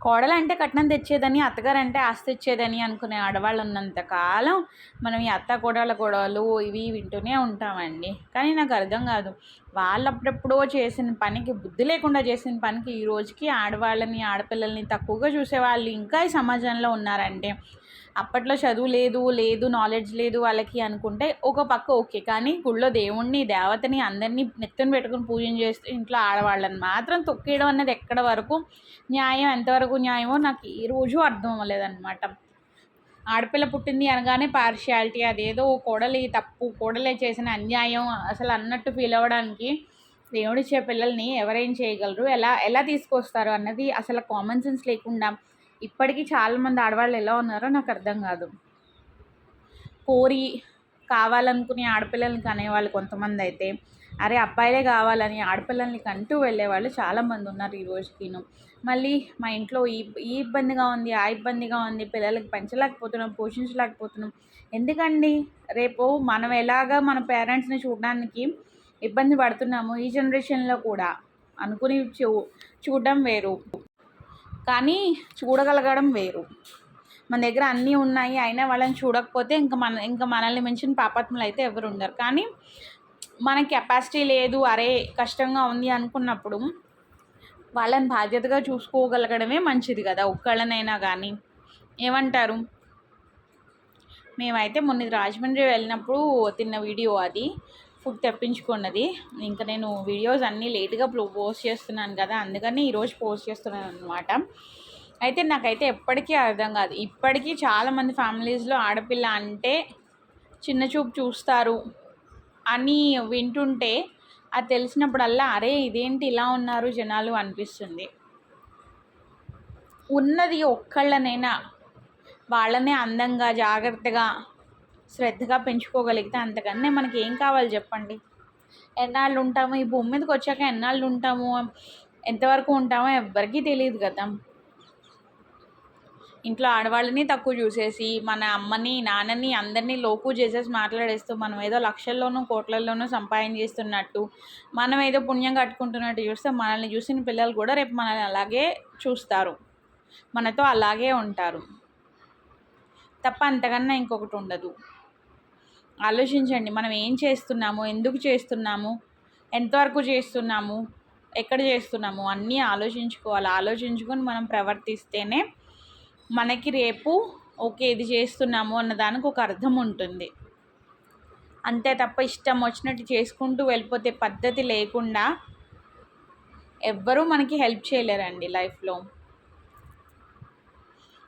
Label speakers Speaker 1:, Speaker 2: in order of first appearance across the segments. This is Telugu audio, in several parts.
Speaker 1: కోడలు అంటే కట్నం తెచ్చేదని అత్తగారు అంటే ఆస్తి తెచ్చేదని అనుకునే ఆడవాళ్ళు ఉన్నంత కాలం మనం ఈ అత్త కోడళ్ళ గొడవలు ఇవి వింటూనే ఉంటామండి. కానీ నాకు అర్థం కాదు. వాళ్ళప్పుడెప్పుడో చేసిన పనికి బుద్ధి లేకుండా చేసిన పనికి ఈ రోజుకి ఆడవాళ్ళని ఆడపిల్లల్ని తక్కువగా చూసేవాళ్ళు ఇంకా ఈ సమాజంలో ఉన్నారంటే అప్పట్లో చదువు లేదు లేదు నాలెడ్జ్ లేదు వాళ్ళకి అనుకుంటే ఒక పక్క ఓకే. కానీ గుళ్ళో దేవుణ్ణి దేవతని అందరినీ నెత్తిన పెట్టుకుని పూజన చేస్తే ఇంట్లో ఆడవాళ్ళని మాత్రం తొక్కేయడం అనేది ఎక్కడ వరకు న్యాయం ఎంతవరకు న్యాయమో నాకు ఈ రోజు అర్థం అవ్వలేదన్నమాట. ఆడపిల్ల పుట్టింది అనగానే పార్షియాలిటీ అదేదో కోడలి తప్పు కోడలే చేసిన అన్యాయం అసలు అన్నట్టు ఫీల్ అవ్వడానికి దేవుడిచ్చే పిల్లల్ని ఎవరేం చేయగలరు? ఎలా ఎలా తీసుకొస్తారు? అన్నది అసలు కామన్ సెన్స్ లేకుండా ఇప్పటికీ చాలామంది ఆడవాళ్ళు ఎలా ఉన్నారో నాకు అర్థం కాదు. కోరి కావాలనుకునే ఆడపిల్లలకి అనేవాళ్ళు కొంతమంది అయితే. అరే అబ్బాయిలే కావాలని ఆడపిల్లల్ని కంటూ వెళ్ళేవాళ్ళు చాలామంది ఉన్నారు ఈ రోజుకిను. మళ్ళీ మా ఇంట్లో ఈ ఈ ఇబ్బందిగా ఉంది ఆ ఇబ్బందిగా ఉంది పిల్లలకి పెంచలేకపోతున్నాం పోషించలేకపోతున్నాం. ఎందుకండి? రేపు మనం ఎలాగా మన పేరెంట్స్ని చూడడానికి ఇబ్బంది పడుతున్నాము ఈ జనరేషన్లో కూడా. అనుకుని చూ చూడడం వేరు. కానీ చూడగలగడం వేరు. మన దగ్గర అన్నీ ఉన్నాయి అయినా వాళ్ళని చూడకపోతే ఇంకా మన ఇంకా మనల్ని మించిన పాపాత్ములు అయితే ఎవరు ఉండరు కానీ మన కెపాసిటీ లేదు అరే కష్టంగా ఉంది అనుకున్నప్పుడు వాళ్ళని బాధ్యతగా చూసుకోగలగడమే మంచిది కదా ఒక్కళ్ళనైనా కానీ ఏమంటారు? మేమైతే మొన్న రాజమండ్రి వెళ్ళినప్పుడు తిన్న వీడియో అది ఫుడ్ తెప్పించుకున్నది. ఇంకా నేను వీడియోస్ అన్నీ లేట్గా పోస్ట్ చేస్తున్నాను కదా అందుకని ఈరోజు పోస్ట్ చేస్తున్నాను అనమాట అయితే నాకైతే ఎప్పటికీ అర్థం కాదు. ఇప్పటికీ చాలామంది ఫ్యామిలీస్లో ఆడపిల్ల అంటే చిన్న చూపు చూస్తారు. అని వింటుంటే అది తెలిసినప్పుడల్లా అరే ఇదేంటి ఇలా ఉన్నారు జనాలు? అనిపిస్తుంది. ఉన్నది ఒక్కళ్ళనైనా వాళ్ళనే అందంగా జాగ్రత్తగా శ్రద్ధగా పెంచుకోగలిగితే అంతకన్నా మనకి ఏం కావాలి చెప్పండి? ఎన్నాళ్ళు ఉంటాము? ఈ భూమి మీదకి వచ్చాక ఎన్నాళ్ళు ఉంటాము? ఎంతవరకు ఉంటామో ఎవ్వరికీ తెలియదు కదా. ఇంట్లో ఆడవాళ్ళని తక్కువ చూసేసి మన అమ్మని నాన్నని అందరినీ లోకు చేసేసి మాట్లాడేస్తూ మనం ఏదో లక్షల్లోనూ కోట్లల్లోనూ సంపాదన చేస్తున్నట్టు మనం ఏదో పుణ్యం కట్టుకుంటున్నట్టు చూస్తే మనల్ని చూసిన పిల్లలు కూడా రేపు మనల్ని అలాగే చూస్తారు. మనతో అలాగే ఉంటారు. తప్ప అంతకన్నా ఇంకొకటి ఉండదు. ఆలోచించండి మనం ఏం చేస్తున్నాము ఎందుకు చేస్తున్నాము ఎంతవరకు చేస్తున్నాము ఎక్కడ చేస్తున్నాము అన్నీ ఆలోచించుకోవాలి. ఆలోచించుకొని మనం ప్రవర్తిస్తేనే మనకి రేపు ఓకే ఇది చేస్తున్నాము అన్న దానికి ఒక అర్థం ఉంటుంది. అంతే తప్ప ఇష్టం వచ్చినట్టు చేసుకుంటూ వెళ్ళిపోతే పద్ధతి లేకుండా ఎవ్వరూ మనకి హెల్ప్ చేయలేరండి లైఫ్లో.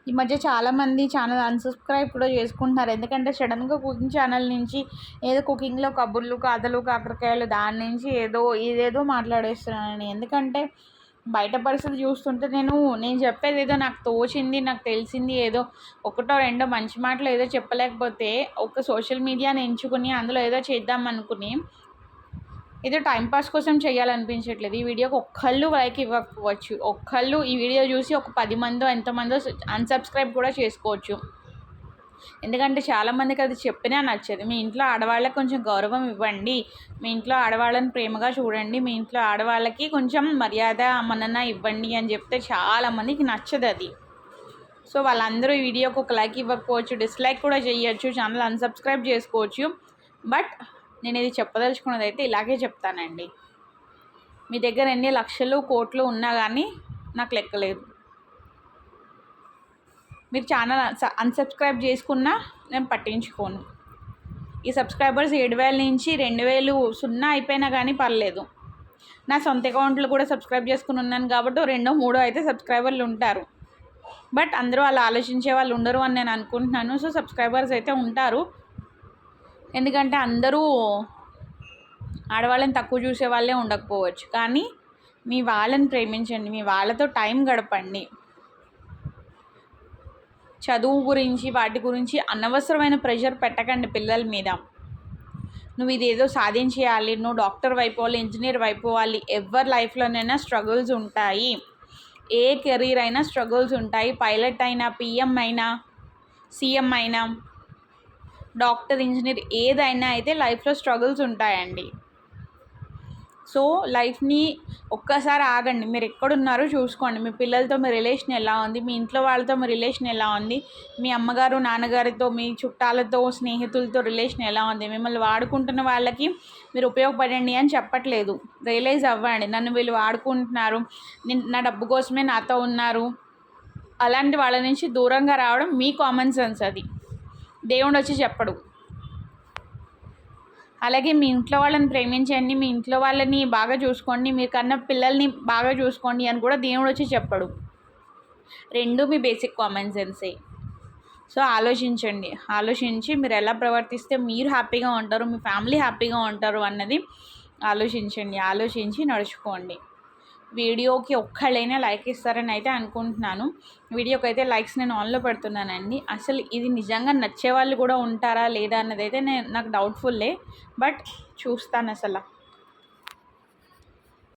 Speaker 1: ఈ మధ్య చాలామంది ఛానల్ అన్సబ్స్క్రైబ్ కూడా చేసుకుంటున్నారు. ఎందుకంటే సడన్గా కుకింగ్ ఛానల్ నుంచి ఏదో కుకింగ్లో కబుర్లు కథలు కాకరకాయలు దాని నుంచి ఏదో ఇదేదో మాట్లాడేస్తున్నానని ఎందుకంటే బయట పరిస్థితి చూస్తుంటే నేను నేను చెప్పేది ఏదో నాకు తోచింది నాకు తెలిసింది ఏదో ఒకటో రెండో మంచి మాటలు ఏదో చెప్పలేకపోతే ఒక సోషల్ మీడియాని ఎంచుకుని అందులో ఏదో చేద్దాం అనుకుని ఏదో టైంపాస్ కోసం చేయాలనిపించట్లేదు. ఈ వీడియోకి ఒక్కళ్ళు లైక్ ఇవ్వకపోవచ్చు. ఒక్కళ్ళు ఈ వీడియో చూసి ఒక పది మందో ఎంతమందో అన్సబ్స్క్రైబ్ కూడా చేసుకోవచ్చు. ఎందుకంటే చాలామందికి అది చెప్పినా నచ్చదు. మీ ఇంట్లో ఆడవాళ్ళకి కొంచెం గౌరవం ఇవ్వండి. మీ ఇంట్లో ఆడవాళ్ళని ప్రేమగా చూడండి. మీ ఇంట్లో ఆడవాళ్ళకి కొంచెం మర్యాద మనన ఇవ్వండి అని చెప్తే చాలామందికి నచ్చదు అది. సో వాళ్ళందరూ ఈ వీడియోకి ఒక లైక్ ఇవ్వకపోవచ్చు డిస్లైక్ కూడా చేయొచ్చు ఛానల్ అన్సబ్స్క్రైబ్ చేసుకోవచ్చు. బట్ నేను ఇది చెప్పదలుచుకున్నది అయితే ఇలాగే చెప్తానండి. మీ దగ్గర ఎన్ని లక్షలు కోట్లు ఉన్నా కానీ నాకు లెక్కలేదు. మీరు ఛానల్ అన్సబ్స్క్రైబ్ చేసుకున్నా నేను పట్టించుకోను. ఈ సబ్స్క్రైబర్స్ ఏడు వేల నుంచి రెండు వేలు సున్నా అయిపోయినా కానీ పర్లేదు. నా సొంత అకౌంట్లు కూడా సబ్స్క్రైబ్ చేసుకుని ఉన్నాను కాబట్టి రెండో మూడో అయితే సబ్స్క్రైబర్లు ఉంటారు. బట్ అందరూ అలా ఆలోచించే వాళ్ళు ఉండరు అని నేను అనుకుంటున్నాను. సో సబ్స్క్రైబర్స్ అయితే ఉంటారు. ఎందుకంటే అందరూ ఆడవాళ్ళని తక్కువ చూసే వాళ్ళే ఉండకపోవచ్చు. కానీ మీ వాళ్ళని ప్రేమించండి. మీ వాళ్ళతో టైం గడపండి. చదువు గురించి వాటి గురించి అనవసరమైన ప్రెషర్ పెట్టకండి పిల్లల మీద. నువ్వు ఇదేదో సాధించేయాలి నువ్వు డాక్టర్ అయిపోవాలి ఇంజనీర్ అయిపోవాలి ఎవరి లైఫ్లోనైనా స్ట్రగుల్స్ ఉంటాయి. ఏ కెరీర్ అయినా స్ట్రగుల్స్ ఉంటాయి. పైలట్ అయినా పిఎం అయినా సీఎం అయినా డాక్టర్ ఇంజనీర్ ఏదైనా అయితే లైఫ్లో స్ట్రగుల్స్ ఉంటాయండి. సో లైఫ్ని ఒక్కసారి ఆగండి. మీరు ఎక్కడున్నారో చూసుకోండి. మీ పిల్లలతో మీ రిలేషన్ ఎలా ఉంది? మీ ఇంట్లో వాళ్ళతో మీ రిలేషన్ ఎలా ఉంది? మీ అమ్మగారు నాన్నగారితో మీ చుట్టాలతో స్నేహితులతో రిలేషన్ ఎలా ఉంది? మిమ్మల్ని వాడుకుంటున్న వాళ్ళకి మీరు ఉపయోగపడండి అని చెప్పట్లేదు. రియలైజ్ అవ్వండి. నన్ను వీళ్ళు వాడుకుంటున్నారు. నా డబ్బు కోసమే నాతో ఉన్నారు. అలాంటి వాళ్ళ నుంచి దూరంగా రావడం మీ కామన్ సెన్స్ అది. దేవుడు వచ్చి చెప్పడు. అలాగే మీ ఇంట్లో వాళ్ళని ప్రేమించండి మీ ఇంట్లో వాళ్ళని బాగా చూసుకోండి మీరు కన్నా పిల్లల్ని బాగా చూసుకోండి అని కూడా దేవుడు వచ్చి చెప్పడు. రెండు మీ బేసిక్ కామన్ సెన్సే సో ఆలోచించండి. ఆలోచించి మీరు ఎలా ప్రవర్తిస్తే మీరు హ్యాపీగా ఉంటారు మీ ఫ్యామిలీ హ్యాపీగా ఉంటారు అన్నది ఆలోచించండి. ఆలోచించి నడుచుకోండి. వీడియోకి ఒక్కళ్ళైనా లైక్ ఇస్తారని అయితే అనుకుంటున్నాను. వీడియోకి అయితే లైక్స్ నేను ఆన్లో పెడుతున్నానండి. అసలు ఇది నిజంగా నచ్చే వాళ్ళు కూడా ఉంటారా లేదా అన్నది అయితే నేను నాకు డౌట్ఫుల్లే. బట్ చూస్తాను అసలు.